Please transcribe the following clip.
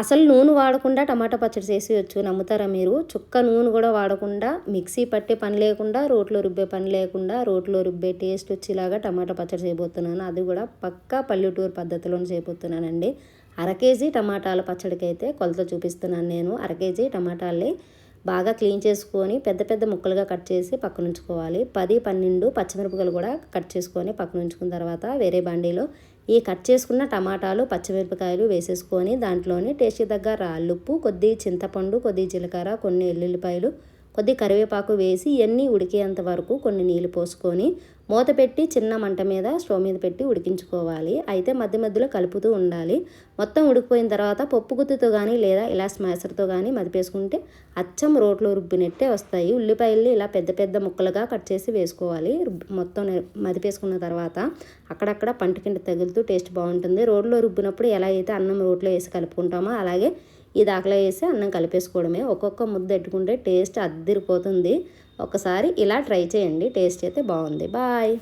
అసలు నూనె వాడకుండా టమాటా పచ్చడి చేసేయచ్చు నమ్ముతారా మీరు? చుక్క నూనె కూడా వాడకుండా మిక్సీ పట్టే పని లేకుండా రోట్లో రుబ్బే పని లేకుండా రోట్లో రుబ్బే టేస్ట్ వచ్చేలాగా టమాటా పచ్చడి చేయబోతున్నాను. అది కూడా పక్కా పల్లెటూరు పద్ధతిలో చేయబోతున్నానండి. అర కేజీ టమాటాల పచ్చడికి అయితే కొలత చూపిస్తున్నాను నేను. అర కేజీ టమాటాలని బాగా క్లీన్ చేసుకొని పెద్ద పెద్ద ముక్కలుగా కట్ చేసి పక్కన ఉంచుకోవాలి. పది పన్నెండు పచ్చిమిరపకాయలు కూడా కట్ చేసుకొని పక్కన ఉంచుకున్న తర్వాత వేరే బండిలో ఈ కట్ చేసుకున్న టమాటాలు పచ్చిమిరపకాయలు వేసేసుకొని దాంట్లోనే టేస్ట్ తగ్గ రాళ్ళుప్పు కొద్ది చింతపండు కొద్ది జీలకర్ర కొన్ని ఎల్లుల్లిపాయలు కొద్ది కరివేపాకు వేసి ఇవన్నీ ఉడికేంత వరకు కొన్ని నీళ్ళు పోసుకొని మూత పెట్టి చిన్న మంట మీద స్టవ్ మీద పెట్టి ఉడికించుకోవాలి. అయితే మధ్య మధ్యలో కలుపుతూ ఉండాలి. మొత్తం ఉడికిపోయిన తర్వాత పప్పు గుత్తితో కానీ లేదా ఇలా స్మాసర్తో కానీ మదిపేసుకుంటే అచ్చం రోట్లో రుబ్బినట్టే వస్తాయి. ఉల్లిపాయలు ఇలా పెద్ద పెద్ద ముక్కలుగా కట్ చేసి వేసుకోవాలి. మొత్తం మదిపేసుకున్న తర్వాత అక్కడక్కడ పంట కింద తగులుతూ టేస్ట్ బాగుంటుంది. రోడ్లో రుబ్బినప్పుడు ఎలా అయితే అన్నం రోట్లో వేసి కలుపుకుంటామో అలాగే ఈ దాకలో వేసి అన్నం కలిపేసుకోవడమే. ఒక్కొక్క ముద్ద పెట్టుకుంటే టేస్ట్ అద్దరిపోతుంది. ఒకసారి ఇలా ట్రై చేయండి. టేస్ట్ అయితే బాగుంది. బాయ్.